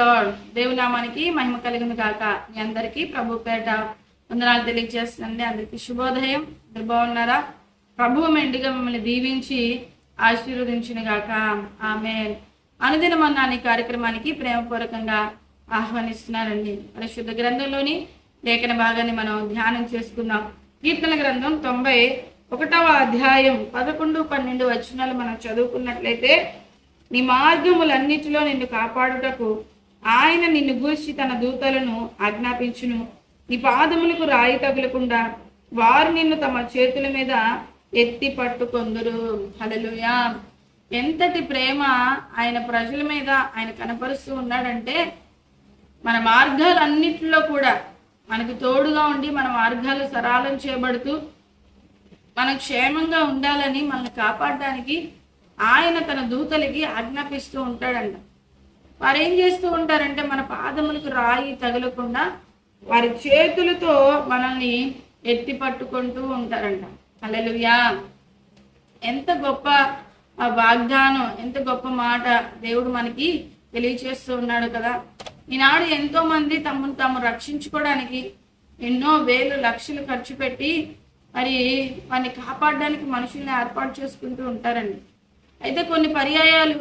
Lord దేవుని నామానికి మహిమ కలిగింది కాక మీ అందరికీ ప్రభు పేట వందనాలు తెలియజేస్తుందండి అందరికీ శుభోదయం. అందరు బాగున్నారా? ప్రభువు మెండుగా మిమ్మల్ని దీవించి ఆశీర్వదించిన గాక. ఆమె అనుదినమన్నా ఈ కార్యక్రమానికి ప్రేమపూర్వకంగా ఆహ్వానిస్తున్నారండి పరిశుద్ధ గ్రంథంలోని లేఖన భాగాన్ని మనం ధ్యానం చేసుకుందాం. కీర్తన గ్రంథం తొంభై ఒకటవ అధ్యాయం పదకొండు పన్నెండు వచనాలు మనం చదువుకున్నట్లయితే నీ మార్గములన్నిటిలో నిన్ను కాపాడుటకు ఆయన నిన్ను గూర్చి తన దూతలను ఆజ్ఞాపించును. నీ పాదములకు రాయి తగులకుండా వారు నిన్ను తమ చేతుల మీద ఎత్తి పట్టుకొందరు. హలలుయా ఎంతటి ప్రేమ ఆయన ప్రజల మీద ఆయన కనపరుస్తూ ఉన్నాడంటే మన మార్గాలన్నిటిలో కూడా మనకు తోడుగా ఉండి మన మార్గాలు సరళం చేయబడుతూ మనం క్షేమంగా ఉండాలని మనల్ని కాపాడడానికి ఆయన తన దూతలకి ఆజ్ఞాపిస్తూ ఉంటాడంట. వారు ఏం చేస్తూ ఉంటారంటే మన పాదములకు రాయి తగలకుండా వారి చేతులతో మనల్ని ఎత్తి పట్టుకుంటూ ఉంటారంట. అల్లెలుయా ఎంత గొప్ప వాగ్దానం ఎంత గొప్ప మాట దేవుడు మనకి తెలియచేస్తూ ఉన్నాడు కదా. ఈనాడు ఎంతో మంది తమను తాము రక్షించుకోవడానికి ఎన్నో వేలు లక్షలు ఖర్చు పెట్టి మరి వారిని కాపాడడానికి మనుషుల్ని ఏర్పాటు చేసుకుంటూ ఉంటారండి. అయితే కొన్ని పర్యాయాలు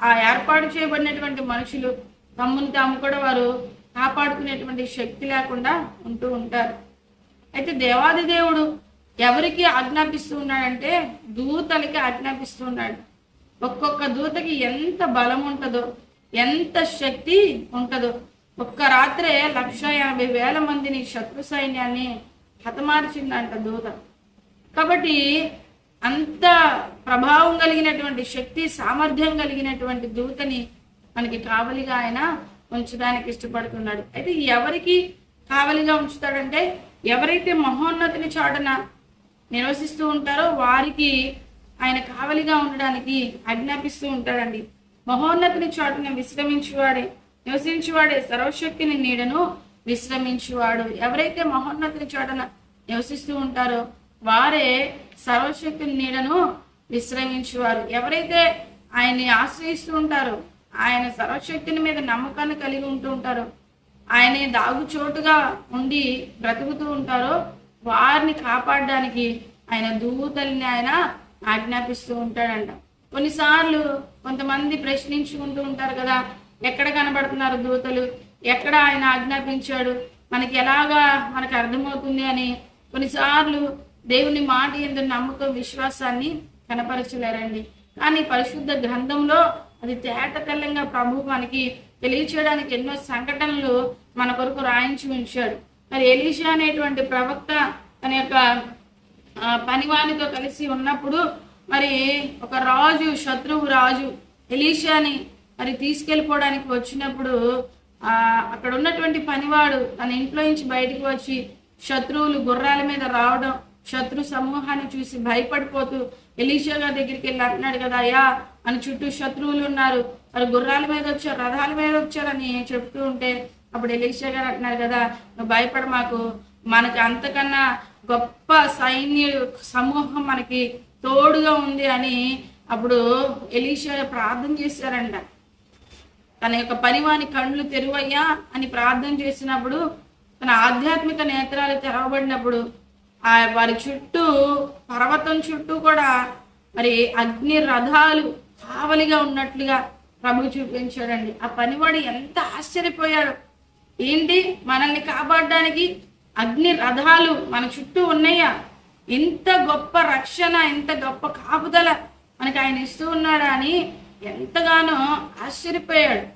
ఆ ఏర్పాటు చేయబడినటువంటి మనుషులు తమ్ముని తాము కూడా వారు కాపాడుకునేటువంటి శక్తి లేకుండా ఉంటూ ఉంటారు. అయితే దేవాది దేవుడు ఎవరికి ఆజ్ఞాపిస్తూ ఉన్నాడంటే దూతలకి ఆజ్ఞాపిస్తూ ఉన్నాడు. ఒక్కొక్క దూతకి ఎంత బలం ఉంటుందో ఎంత శక్తి ఉంటుందో. ఒక్క రాత్రే లక్ష యాభై వేల మందిని శత్రు సైన్యాన్ని హతమార్చిందంట దూత. కాబట్టి అంత ప్రభావం కలిగినటువంటి శక్తి సామర్థ్యం కలిగినటువంటి దూతని మనకి కావలిగా ఆయన ఉంచడానికి ఇష్టపడుతున్నాడు. అయితే ఎవరికి కావలిగా ఉంచుతాడంటే ఎవరైతే మహోన్నతిని చాటున నివసిస్తూ ఉంటారో వారికి ఆయన కావలిగా ఉండడానికి ఆజ్ఞాపిస్తూ ఉంటాడండి. మహోన్నతిని చాటున విశ్రమించువాడే నివసించువాడే సర్వశక్తిని నీడను విశ్రమించువాడు. ఎవరైతే మహోన్నతిని చాటున నివసిస్తూ ఉంటారో వారే సర్వశక్తిని నీడను విశ్రమించువారు. ఎవరైతే ఆయన్ని ఆశ్రయిస్తూ ఉంటారో ఆయన సర్వశక్తిని మీద నమ్మకాన్ని కలిగి ఉంటూ ఉంటారో ఆయన దాగుచోటుగా ఉండి బ్రతుకుతూ ఉంటారో వారిని కాపాడడానికి ఆయన దూతల్ని ఆయన ఆజ్ఞాపిస్తూ ఉంటాడంట. కొన్నిసార్లు కొంతమంది ప్రశ్నించుకుంటూ ఉంటారు కదా ఎక్కడ కనబడుతున్నారు దూతలు? ఎక్కడ ఆయన ఆజ్ఞాపించాడు? మనకి ఎలాగా మనకు అర్థమవుతుంది అని కొన్నిసార్లు దేవుని మాట ఎందు నమ్మకం విశ్వాసాన్ని కనపరచలేరండి. కానీ పరిశుద్ధ గ్రంథంలో అది తేటతెల్లంగా ప్రభు మనకి తెలియచేయడానికి ఎన్నో సంఘటనలు మన కొరకు రాయించి ఉంచాడు. మరి ఎలీషా అనేటువంటి ప్రవక్త తన యొక్క పనివానితో కలిసి ఉన్నప్పుడు మరి ఒక రాజు శత్రువు రాజు ఎలీషాని మరి తీసుకెళ్ళిపోవడానికి వచ్చినప్పుడు ఆ అక్కడ ఉన్నటువంటి పనివాడు తన ఇంట్లో నుంచి బయటికి వచ్చి శత్రువులు గుర్రాల మీద రావడం శత్రు సమూహాన్ని చూసి భయపడిపోతూ ఎలీషా గారి దగ్గరికి వెళ్ళి అంటున్నాడు కదా అయ్యా అని చుట్టూ శత్రువులు ఉన్నారు. వారు గుర్రాల మీద వచ్చారు రథాల మీద వచ్చారని చెప్తూ ఉంటే అప్పుడు ఎలీషా గారు అంటున్నారు కదా నువ్వు భయపడ మాకు. మనకి అంతకన్నా గొప్ప సైన్య సమూహం మనకి తోడుగా ఉంది అని అప్పుడు ఎలీషా ప్రార్థన చేశారంట. తన యొక్క పనివాని కళ్ళు తెరువయ్యా అని ప్రార్థన చేసినప్పుడు తన ఆధ్యాత్మిక నేత్రాలు తెరవబడినప్పుడు ఆ వారి చుట్టూ పర్వతం చుట్టూ కూడా మరి అగ్ని రథాలు కావలిగా ఉన్నట్లుగా ప్రభు చూపించాడండి. ఆ పనివాడు ఎంత ఆశ్చర్యపోయాడు. ఏంటి? మనల్ని కాపాడడానికి అగ్ని రథాలు మన చుట్టూ ఉన్నాయా? ఇంత గొప్ప రక్షణ ఇంత గొప్ప కాపుదల మనకి ఆయన ఇస్తూ ఉన్నాడా అని ఎంతగానో ఆశ్చర్యపోయాడు.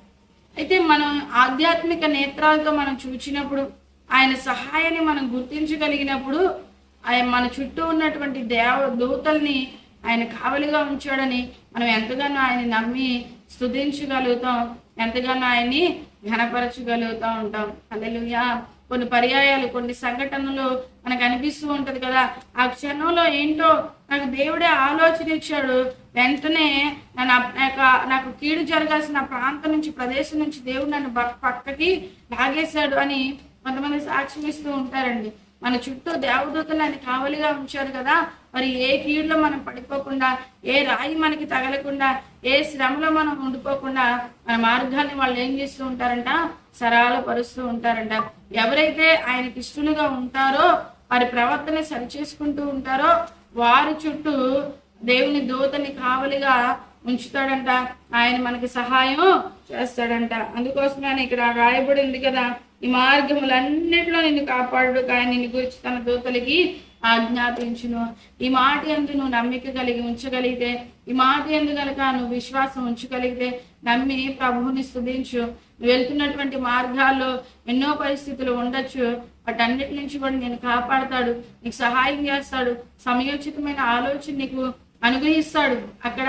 అయితే మనం ఆధ్యాత్మిక నేత్రాలతో మనం చూచినప్పుడు ఆయన సహాయాన్ని మనం గుర్తించగలిగినప్పుడు ఆయన మన చుట్టూ ఉన్నటువంటి దేవ దూతల్ని ఆయన కావలిగా ఉంచాడని మనం ఎంతగానో ఆయన నమ్మి స్థుతించగలుగుతాం ఎంతగానో ఆయన్ని ఘనపరచగలుగుతూ ఉంటాం. అల్లెలుయా కొన్ని పర్యాయాలు కొన్ని సంఘటనలు మనకు అనిపిస్తూ ఉంటది కదా. ఆ క్షణంలో ఏంటో నాకు దేవుడే ఆలోచన ఇచ్చాడు. వెంటనే నన్ను నాకు- నాకు కీడు జరగాల్సిన ప్రాంతం నుంచి ప్రదేశం నుంచి దేవుడు నన్ను పక్కకి లాగేశాడు అని కొంతమంది సాక్ష్యం ఇస్తూ ఉంటారండి. మన చుట్టూ దేవదూతలు ఆయన కావలిగా ఉంచారు కదా. మరి ఏ కీడులో మనం పడిపోకుండా ఏ రాయి మనకి తగలకుండా ఏ శ్రమలో మనం ఉండిపోకుండా మన మార్గాన్ని వాళ్ళు ఏం చేస్తూ ఉంటారంట? సరళపరుస్తూ ఉంటారంట. ఎవరైతే ఆయనకి ఇష్టలుగా ఉంటారో వారి ప్రవర్తన సరిచేసుకుంటూ ఉంటారో వారి చుట్టూ దేవుని దూతని కావలిగా ఉంచుతాడంట. ఆయన మనకి సహాయం చేస్తాడంట. అందుకోసమే ఇక్కడ రాయబడి ఉంది కదా ఈ మార్గములన్నిటిలో నిన్ను కాపాడు కానీ నిన్ను గురించి తన దూతలకి ఆజ్ఞాపించును. ఈ మాట ఎందు నువ్వు నమ్మిక కలిగి ఉంచగలిగితే ఈ మాట ఎందు కనుక నువ్వు విశ్వాసం ఉంచగలిగితే నమ్మి ప్రభువుని స్థుతించు. నువ్వు వెళ్తున్నటువంటి మార్గాల్లో ఎన్నో పరిస్థితులు ఉండొచ్చు. వాటన్నిటి నుంచి కూడా నేను కాపాడతాడు నీకు సహాయం చేస్తాడు సమయోచితమైన ఆలోచన నీకు అనుగ్రహిస్తాడు. అక్కడ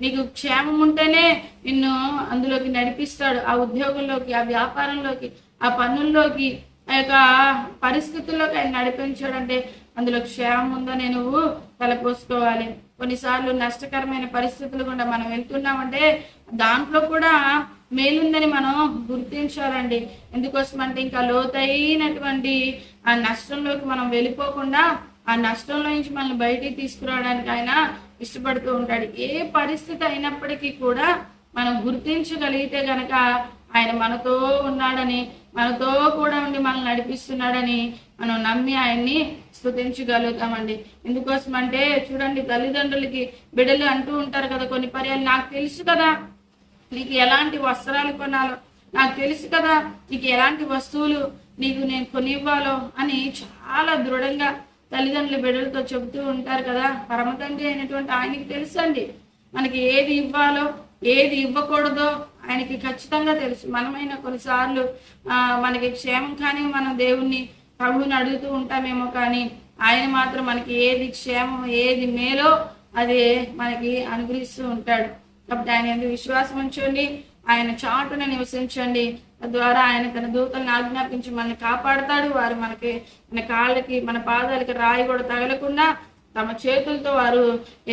నీకు క్షేమం ఉంటేనే నిన్ను అందులోకి నడిపిస్తాడు ఆ ఉద్యోగంలోకి ఆ వ్యాపారంలోకి ఆ పనుల్లోకి ఆ యొక్క పరిస్థితుల్లోకి ఆయన నడిపించాడంటే అందులో క్షేమం ఉందని నువ్వు తలపోసుకోవాలి. కొన్నిసార్లు నష్టకరమైన పరిస్థితులు కూడా మనం వెళ్తున్నామంటే దాంట్లో కూడా మేలుందని మనం గుర్తించాలండి. ఎందుకోసం అంటే ఇంకా లోతైనటువంటి ఆ నష్టంలోకి మనం వెళ్ళిపోకుండా ఆ నష్టంలో నుంచి మనల్ని బయటికి తీసుకురావడానికి ఆయన ఇష్టపడుతూ ఉంటాడు. ఏ పరిస్థితి అయినప్పటికీ కూడా మనం గుర్తించగలిగితే గనక ఆయన మనతో ఉన్నాడని మనతో కూడా ఉండి మనల్ని నడిపిస్తున్నాడని మనం నమ్మి ఆయన్ని స్థుతించగలుగుతామండి. ఎందుకోసం అంటే చూడండి తల్లిదండ్రులకి బిడ్డలు అంటూ ఉంటారు కదా కొన్ని పర్యాలు నాకు తెలుసు కదా నీకు ఎలాంటి వస్త్రాలు కొనాలో నాకు తెలుసు కదా నీకు ఎలాంటి వస్తువులు నీకు నేను కొనివ్వాలో అని చాలా దృఢంగా తల్లిదండ్రుల బిడ్డలతో చెబుతూ ఉంటారు కదా పరమతండ్రి అయినటువంటి ఆయనకి తెలుసండి. మనకి ఏది ఇవ్వాలో ఏది ఇవ్వకూడదో ఆయనకి ఖచ్చితంగా తెలుసు. మనమైన కొన్నిసార్లు ఆ, మనకి క్షేమం కానీ మనం దేవుణ్ణి ప్రభువుని అడుగుతూ ఉంటామేమో కానీ ఆయన మాత్రం మనకి ఏది క్షేమం ఏది మేలో అది మనకి అనుగ్రహిస్తూ ఉంటాడు. కాబట్టి ఆయన ఎందుకు విశ్వాసం ఉంచండి ఆయన చాటున నివసించండి. తద్వారా ఆయన తన దూతలను ఆజ్ఞాపించి మనల్ని కాపాడతాడు. వారు మనకి మన కాళ్ళకి మన పాదాలకి రాయి కూడా తగలకుండా తమ చేతులతో వారు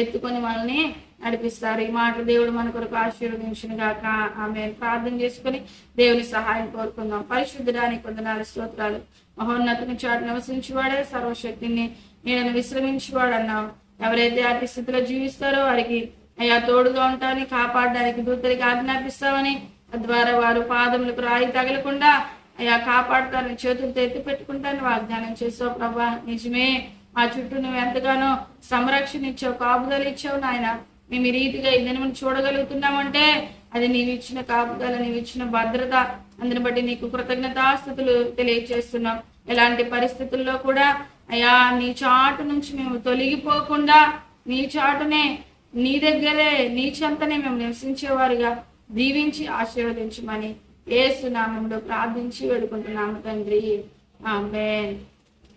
ఎత్తుకొని మనల్ని నడిపిస్తారు. ఈ మాట దేవుడు మన కొరకు ఆశీర్వదించిన గాక ఆమె ప్రార్థన చేసుకొని దేవుని సహాయం కోరుకుందాం. పరిశుద్ధడానికి కొందనాలు స్తోత్రాలు. మహోన్నతుని చాటు నివసించేవాడే సర్వశక్తిని నేను విశ్రమించేవాడు అన్నావు ఎవరైతే అట్టి స్థితిలో జీవిస్తారో వారికి అయ్యా తోడుగా ఉంటానని కాపాడడానికి దూతరికి ఆజ్ఞాపిస్తామని తద్వారా వారు పాదములకు రాయి తగలకుండా అయ్యా కాపాడుతారని చేతులతో ఎత్తి పెట్టుకుంటాను వాగ్దానం చేసావు ప్రభా నిజమే. మా చుట్టూ నువ్వు ఎంతగానో సంరక్షణ ఇచ్చావు కాపుదలు ఇచ్చావు నాయన. మేము ఈ రీతిగా ఇదని దినమును చూడగలుగుతున్నామంటే అది నీవు ఇచ్చిన కాపుదల నీవు ఇచ్చిన భద్రత అందుని బట్టి నీకు కృతజ్ఞతాస్థుతులు తెలియజేస్తున్నాం. ఎలాంటి పరిస్థితుల్లో కూడా అయ్యా నీ చాటు నుంచి మేము తొలగిపోకుండా నీ చాటునే నీ దగ్గరే నీ చెంతనే మేము నివసించేవారుగా దీవించి ఆశీర్వదించమని ఏసునామంలో ప్రార్థించి వేడుకుంటున్నాము తండ్రి. Amen.